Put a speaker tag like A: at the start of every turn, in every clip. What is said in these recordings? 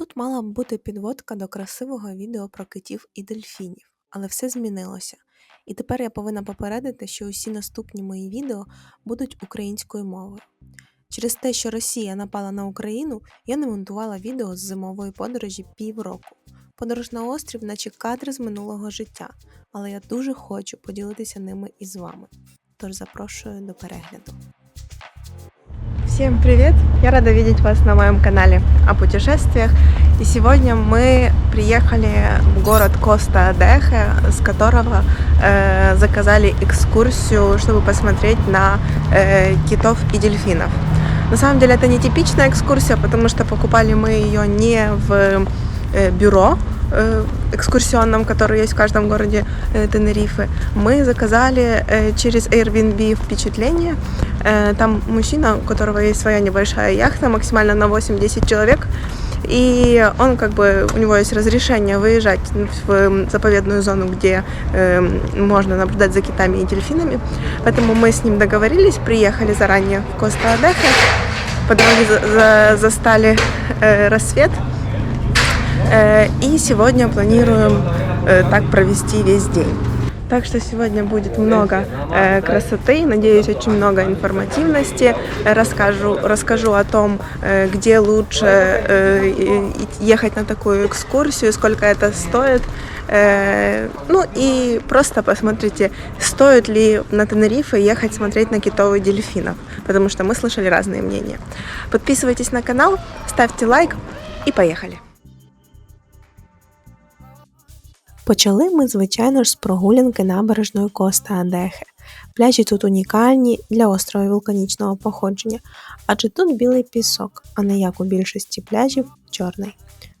A: Тут мала б бути підводка до красивого відео про китів і дельфінів, але все змінилося. І тепер я повинна попередити, що усі наступні мої відео будуть українською мовою. Через те, що Росія напала на Україну, я не монтувала відео з зимової подорожі півроку. Подорож на острів, наче кадри з минулого життя, але я дуже хочу поділитися ними із вами. Тож запрошую до перегляду.
B: Всем привет! Я рада видеть вас на моем канале о путешествиях. И сегодня мы приехали в город Коста-Адехе, с которого э, заказали экскурсию, чтобы посмотреть на э, китов и дельфинов. На самом деле это не типичная экскурсия, потому что покупали мы ее не в э, бюро, экскурсионном, который есть в каждом городе э, Тенерифе, мы заказали э, через Airbnb впечатление. Э, там мужчина, у которого есть своя небольшая яхта, максимально на 8-10 человек. И он как бы, у него есть разрешение выезжать в заповедную зону, где э, можно наблюдать за китами и дельфинами. Поэтому мы с ним договорились, приехали заранее в Коста-Адехе. По дороге за, за, застали э, рассвет. Э, и сегодня планируем э, так провести весь день. Так что сегодня будет много э, красоты, надеюсь, очень много информативности. Расскажу, расскажу о том, э, где лучше э, ехать на такую экскурсию, сколько это стоит. Э, ну и просто посмотрите, стоит ли на Тенерифе ехать смотреть на китов и дельфинов, потому что мы слышали разные мнения. Подписывайтесь на канал, ставьте лайк и поехали!
A: Почали ми, звичайно ж, з прогулянки набережною Коста Адехе. Пляжі тут унікальні для острова вулканічного походження, адже тут білий пісок, а не як у більшості пляжів чорний.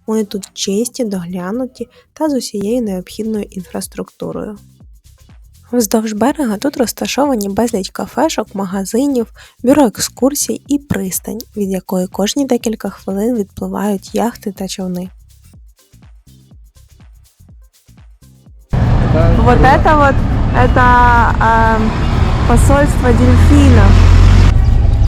A: Вони тут чисті, доглянуті та з усією необхідною інфраструктурою. Вздовж берега тут розташовані безліч кафешок, магазинів, бюро екскурсій і пристань, від якої кожні декілька хвилин відпливають яхти та човни.
B: Вот это вот, это э, посольство дельфинов.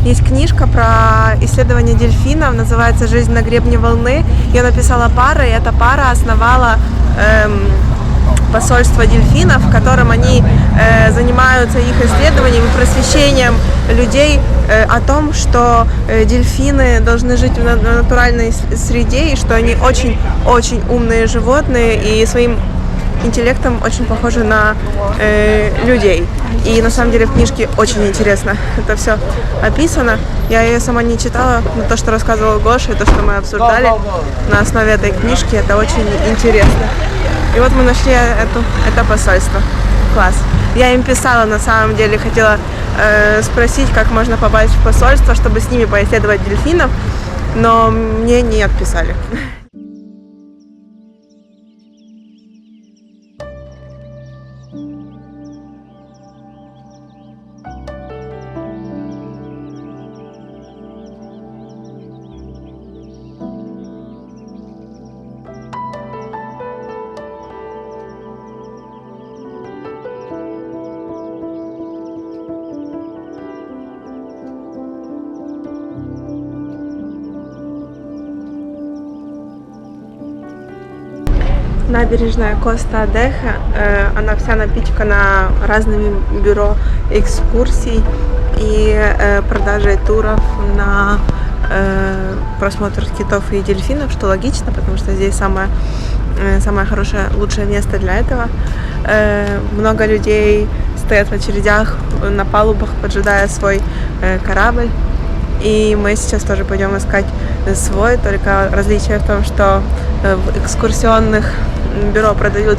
B: Есть книжка про исследование дельфинов, называется «Жизнь на гребне волны». Ее написала пара, и эта пара основала эм, посольство дельфинов, в котором они э, занимаются их исследованием и просвещением людей э, о том, что э, дельфины должны жить в натуральной среде и что они очень-очень умные животные и своим интеллектом очень похожи на э, людей. И на самом деле в книжке очень интересно это все описано. Я ее сама не читала, но то, что рассказывал Гоша, и то, что мы обсуждали на основе этой книжки, это очень интересно. И вот мы нашли эту, это посольство. Класс. Я им писала, на самом деле, хотела э, спросить, как можно попасть в посольство, чтобы с ними поисследовать дельфинов, но мне не отписали. набережная Коста Адеха. Э, она вся напичкана разными бюро экскурсий и э, продажей туров на э, просмотр китов и дельфинов, что логично, потому что здесь самое, самое хорошее, лучшее место для этого. Много людей стоят в очередях на палубах, поджидая свой корабль. И мы сейчас тоже пойдем искать свой, только различие в том, что в экскурсионных бюро продают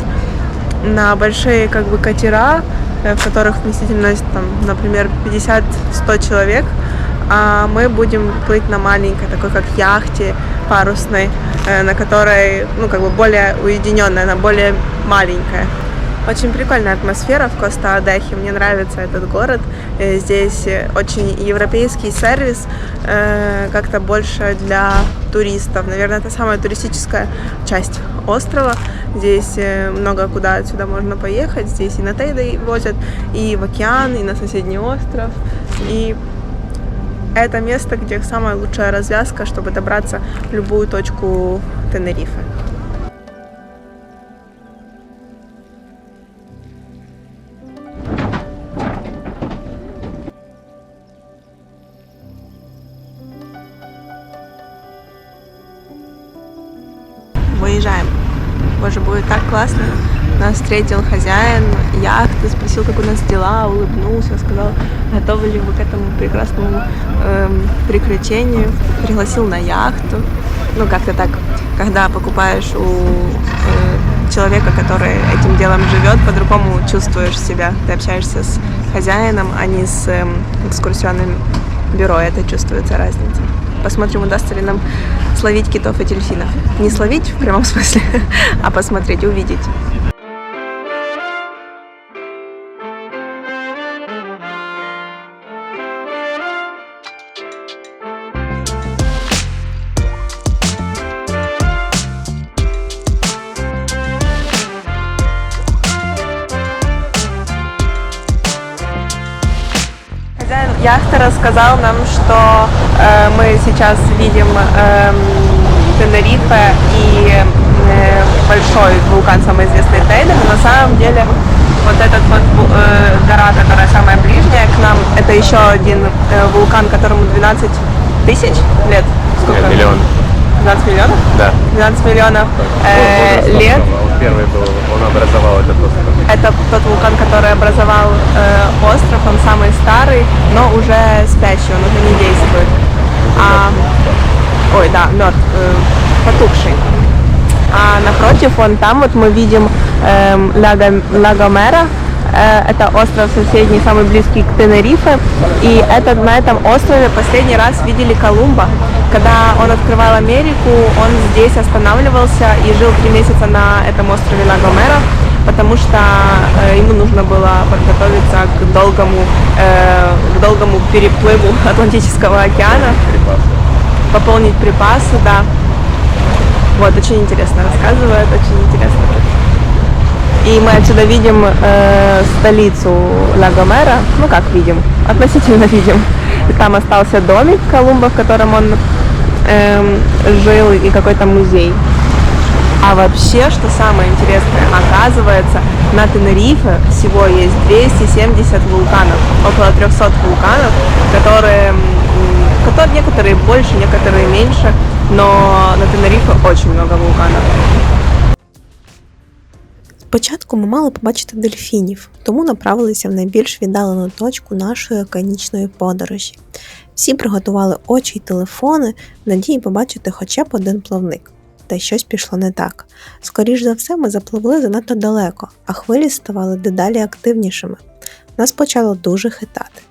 B: на большие как бы катера, э, в которых вместительность, там, например, 50-100 человек, а мы будем плыть на маленькой, такой как яхте парусной, э, на которой, ну, как бы более уединенная, она более маленькая. Очень прикольная атмосфера в Коста-Адехе, мне нравится этот город. Э, здесь очень европейский сервис, как-то больше для туристов. Наверное, это самая туристическая часть острова. Здесь э, много куда отсюда можно поехать. Здесь и на Тейдой возят, и в океан, и на соседний остров. И это место, где самая лучшая развязка, чтобы добраться в любую точку Тенерифе. Классно. Нас встретил хозяин яхты, спросил, как у нас дела, улыбнулся, сказал, готовы ли вы к этому прекрасному эм, приключению. Пригласил на яхту. Ну, как-то так, когда покупаешь у э, человека, который этим делом живет, по-другому чувствуешь себя. Ты общаешься с хозяином, а не с эм, экскурсионным бюро. Это чувствуется разница. Посмотрим, удастся ли нам словить китов и дельфинов. Не словить в прямом смысле, а посмотреть, увидеть. Яхты рассказал нам, что э, мы сейчас видим эм, Тенерифе и э, большой вулкан, самый известный Тейден, но на самом деле вот этот вот э, гора, которая самая ближняя к нам, это еще один э, вулкан, которому 12 тысяч лет. Сколько?
C: Нет, миллион.
B: 12 миллионов?
C: Да.
B: 12 миллионов э,
C: возрастал
B: лет.
C: первый был, он образовал этот остров.
B: Тот вулкан, который образовал э, остров, он самый старый, но уже спящий, он уже не действует. А, ой, да, мертв, э, потухший. А напротив, вон там вот мы видим Ляго, Лагомера, Э, это остров соседний, самый близкий к Тенерифе. И этот, на этом острове последний раз видели Колумба. Когда он открывал Америку, он здесь останавливался и жил три месяца на этом острове Лагомера, потому что э, ему нужно было подготовиться к долгому, э, к долгому переплыву Атлантического океана,
C: Припасы.
B: пополнить припасы, да. Вот, очень интересно рассказывает, очень интересно. И мы отсюда видим э, столицу Лагомера, ну как видим, относительно видим. Там остался домик Колумба, в котором он эм, жил, и какой-то музей. А вообще, что самое интересное, оказывается, на Тенерифе всего есть 270 вулканов, около 300 вулканов, которые, м, которые некоторые больше, некоторые меньше, но на Тенерифе очень много вулканов.
A: Спочатку ми мали побачити дельфінів, тому направилися в найбільш віддалену точку нашої океанічної подорожі. Всі приготували очі й телефони в надії побачити хоча б один плавник. Та щось пішло не так. Скоріш за все, ми запливли занадто далеко, а хвилі ставали дедалі активнішими. Нас почало дуже хитати.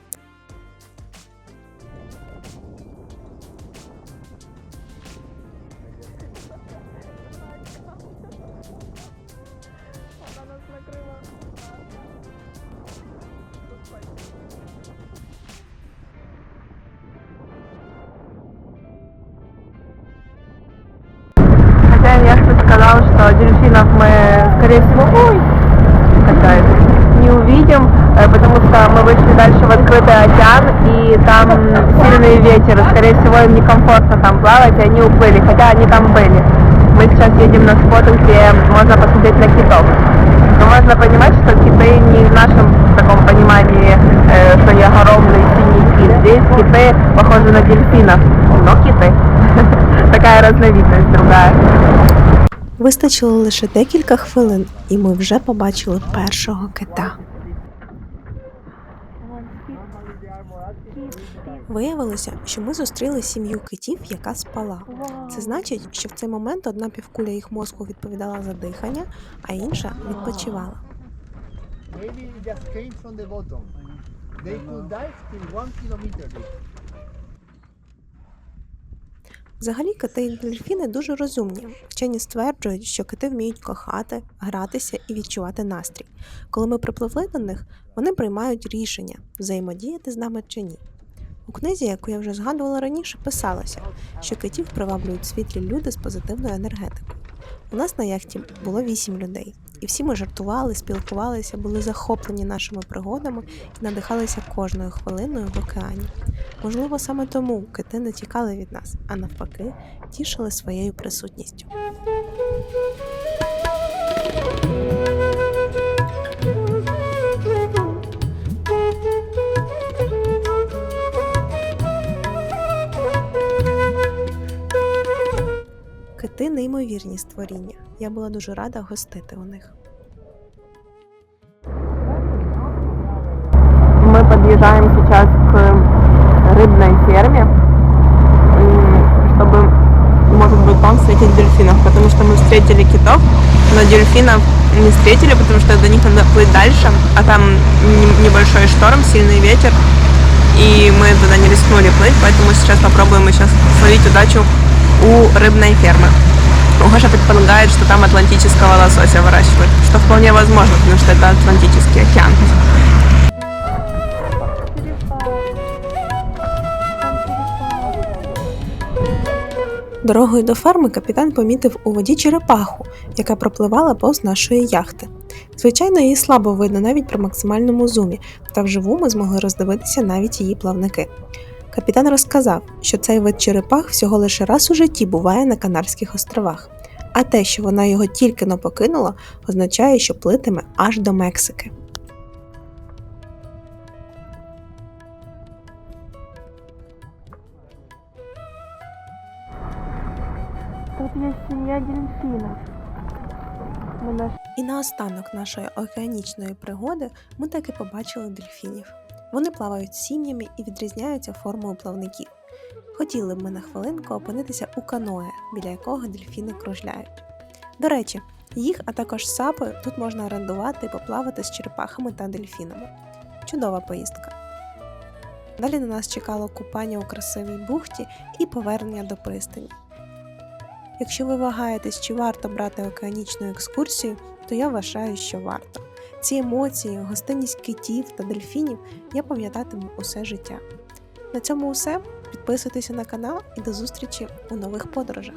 B: Сказал, что дельфинов мы, скорее всего, ой, какая-то, не увидим, э, потому что мы вышли дальше в открытый океан, и там сильный ветер, скорее всего, им некомфортно там плавать, и они уплыли, хотя они там были. Мы сейчас едем на спот, где можно посмотреть на китов. Но можно понимать, что киты не в нашем таком понимании, э, что они огромный синий кит. Здесь киты похожи на дельфинов, но киты. Такая разновидность другая.
A: Вистачило лише декілька хвилин, і ми вже побачили першого кита. Виявилося, що ми зустріли сім'ю китів, яка спала. Це значить, що в цей момент одна півкуля їх мозку відповідала за дихання, а інша відпочивала.
D: They could dive till one kilometer deep.
A: Взагалі, кити і дельфіни дуже розумні. Вчені стверджують, що кити вміють кохати, гратися і відчувати настрій. Коли ми припливли до них, вони приймають рішення, взаємодіяти з нами чи ні. У книзі, яку я вже згадувала раніше, писалося, що китів приваблюють світлі люди з позитивною енергетикою. У нас на яхті було вісім людей. І всі ми жартували, спілкувалися, були захоплені нашими пригодами і надихалися кожною хвилиною в океані. Можливо, саме тому кити не тікали від нас, а навпаки, тішили своєю присутністю. Кити неймовірні створіння. Я була дуже рада гостити у них.
B: Мы подъезжаем сейчас к рыбной ферме, чтобы, может быть, там встретить дельфинов, потому что мы встретили китов, но дельфинов не встретили, потому что до них надо плыть дальше, а там не- небольшой шторм, сильный ветер, и мы туда не рискнули плыть, поэтому сейчас попробуем еще словить удачу у рыбной фермы. Гоша предполагает, что там атлантического лосося выращивают, что вполне возможно, потому что это Атлантический океан.
A: Дорогою до ферми капітан помітив у воді черепаху, яка пропливала повз нашої яхти. Звичайно, її слабо видно навіть при максимальному зумі, та вживу ми змогли роздивитися навіть її плавники. Капітан розказав, що цей вид черепах всього лише раз у житті буває на Канарських островах, а те, що вона його тільки но покинула, означає, що плитиме аж до Мексики.
B: Тут дельфинов. Мы нашли
A: І наостанок нашої океанічної пригоди ми таки побачили дельфінів. Вони плавають сім'ями і відрізняються формою плавників. Хотіли б ми на хвилинку опинитися у каное, біля якого дельфіни кружляють. До речі, їх, а також сапи тут можна орендувати і поплавати з черепахами та дельфінами. Чудова поїздка. Далі на нас чекало купання у красивій бухті і повернення до пристані. Якщо ви вагаєтесь, чи варто брати океанічну екскурсію, то я вважаю, що варто. Ці емоції, гостинність китів та дельфінів я пам'ятатиму усе життя. На цьому все. Підписуйтеся на канал і до зустрічі у нових подорожах.